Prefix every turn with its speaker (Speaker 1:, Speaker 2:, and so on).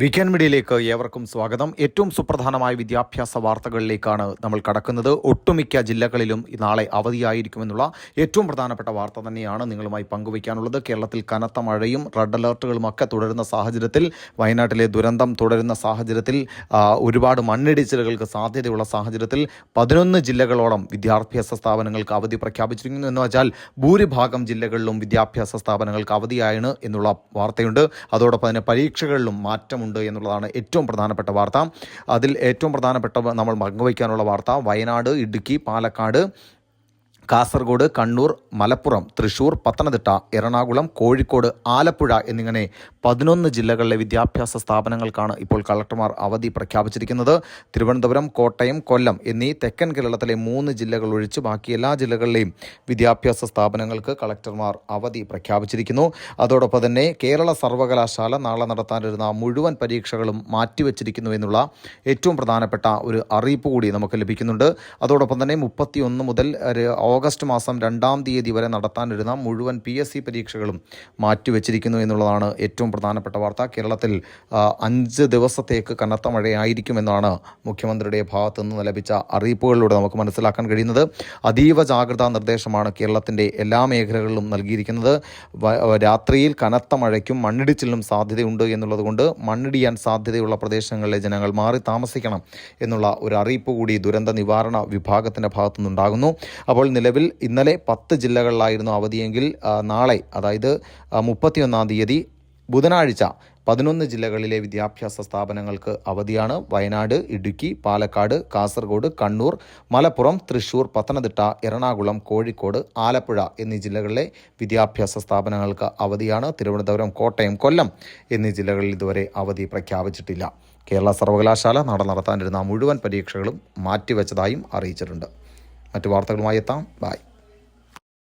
Speaker 1: Weekend മീഡിയയിലേക്ക് ഏവർക്കും സ്വാഗതം. ഏറ്റവും സുപ്രധാനമായ വിദ്യാഭ്യാസ വാർത്തകളിലേക്കാണ് നമ്മൾ കടക്കുന്നത്. ഒട്ടുമിക്ക ജില്ലകളിലും നാളെ അവധിയായിരിക്കുമെന്നുള്ള ഏറ്റവും പ്രധാനപ്പെട്ട വാർത്ത തന്നെയാണ് നിങ്ങളുമായി പങ്കുവയ്ക്കാനുള്ളത്. കേരളത്തിൽ കനത്ത മഴയും റെഡ് അലർട്ടുകളും ഒക്കെ തുടരുന്ന സാഹചര്യത്തിൽ വയനാട്ടിലെ ദുരന്തം തുടരുന്ന സാഹചര്യത്തിൽ ഒരുപാട് മണ്ണിടിച്ചിലുകൾക്ക് സാധ്യതയുള്ള സാഹചര്യത്തിൽ പതിനൊന്ന് ജില്ലകളോളം വിദ്യാഭ്യാസ സ്ഥാപനങ്ങൾക്ക് അവധി പ്രഖ്യാപിച്ചിരിക്കുന്നു. എന്ന് വെച്ചാൽ ഭൂരിഭാഗം ജില്ലകളിലും വിദ്യാഭ്യാസ സ്ഥാപനങ്ങൾക്ക് അവധിയാണ് എന്നുള്ള വാർത്തയുണ്ട്. അതോടൊപ്പം തന്നെ പരീക്ഷകളിലും മാറ്റമുണ്ട് എന്നുള്ളതാണ് ഏറ്റവും പ്രധാനപ്പെട്ട വാർത്ത. അതിൽ ഏറ്റവും പ്രധാനപ്പെട്ട നമ്മൾ പങ്കുവയ്ക്കാനുള്ള വാർത്ത വയനാട് ഇടുക്കി പാലക്കാട് കാസർഗോഡ് കണ്ണൂർ മലപ്പുറം തൃശൂർ പത്തനംതിട്ട എറണാകുളം കോഴിക്കോട് ആലപ്പുഴ എന്നിങ്ങനെ പതിനൊന്ന് ജില്ലകളിലെ വിദ്യാഭ്യാസ സ്ഥാപനങ്ങൾക്കാണ് ഇപ്പോൾ കളക്ടർമാർ അവധി പ്രഖ്യാപിച്ചിരിക്കുന്നത്. തിരുവനന്തപുരം കോട്ടയം കൊല്ലം എന്നീ തെക്കൻ കേരളത്തിലെ മൂന്ന് ജില്ലകൾ ഒഴിച്ച് ബാക്കി എല്ലാ ജില്ലകളിലെയും വിദ്യാഭ്യാസ സ്ഥാപനങ്ങൾക്ക് കളക്ടർമാർ അവധി പ്രഖ്യാപിച്ചിരിക്കുന്നു. അതോടൊപ്പം തന്നെ കേരള സർവകലാശാല നാളെ നടത്താനിരുന്ന മുഴുവൻ പരീക്ഷകളും മാറ്റിവെച്ചിരിക്കുന്നു എന്നുള്ള ഏറ്റവും പ്രധാനപ്പെട്ട ഒരു അറിയിപ്പ് കൂടി നമുക്ക് ലഭിക്കുന്നുണ്ട്. അതോടൊപ്പം തന്നെ മുപ്പത്തിയൊന്ന് മുതൽ ഓഗസ്റ്റ് മാസം രണ്ടാം തീയതി വരെ നടത്താനിരുന്ന മുഴുവൻ പി എസ് സി പരീക്ഷകളും മാറ്റിവെച്ചിരിക്കുന്നു എന്നുള്ളതാണ് ഏറ്റവും പ്രധാനപ്പെട്ട വാർത്ത. കേരളത്തിൽ അഞ്ച് ദിവസത്തേക്ക് കനത്ത മഴയായിരിക്കുമെന്നാണ് മുഖ്യമന്ത്രിയുടെ ഭാഗത്തു നിന്ന് ലഭിച്ച അറിയിപ്പുകളിലൂടെ നമുക്ക് മനസ്സിലാക്കാൻ കഴിയുന്നത്. അതീവ ജാഗ്രതാ നിർദ്ദേശമാണ് കേരളത്തിന്റെ എല്ലാ മേഖലകളിലും നൽകിയിരിക്കുന്നത്. രാത്രിയിൽ കനത്ത മഴയ്ക്കും മണ്ണിടിച്ചിലിനും സാധ്യതയുണ്ട് എന്നുള്ളതുകൊണ്ട് മണ്ണിടിയാൻ സാധ്യതയുള്ള പ്രദേശങ്ങളിലെ ജനങ്ങൾ മാറി താമസിക്കണം എന്നുള്ള ഒരു അറിയിപ്പ് കൂടി ദുരന്ത നിവാരണ വിഭാഗത്തിന്റെ ഭാഗത്തുനിന്നുണ്ടാകുന്നു. അപ്പോൾ നിലവിൽ ഇന്നലെ പത്ത് ജില്ലകളിലായിരുന്നു അവധിയെങ്കിൽ നാളെ അതായത് മുപ്പത്തിയൊന്നാം തീയതി ബുധനാഴ്ച പതിനൊന്ന് ജില്ലകളിലെ വിദ്യാഭ്യാസ സ്ഥാപനങ്ങൾക്ക് അവധിയാണ്. വയനാട് ഇടുക്കി പാലക്കാട് കാസർഗോഡ് കണ്ണൂർ മലപ്പുറം തൃശൂർ പത്തനംതിട്ട എറണാകുളം കോഴിക്കോട് ആലപ്പുഴ എന്നീ ജില്ലകളിലെ വിദ്യാഭ്യാസ സ്ഥാപനങ്ങൾക്ക് അവധിയാണ്. തിരുവനന്തപുരം കോട്ടയം കൊല്ലം എന്നീ ജില്ലകളിൽ ഇതുവരെ അവധി പ്രഖ്യാപിച്ചിട്ടില്ല. കേരള സർവകലാശാല നട നടത്താനിരുന്ന മുഴുവൻ പരീക്ഷകളും മാറ്റിവെച്ചതായും അറിയിച്ചിട്ടുണ്ട്. മറ്റു വാർത്തകളുമായി എത്താം. ബായ്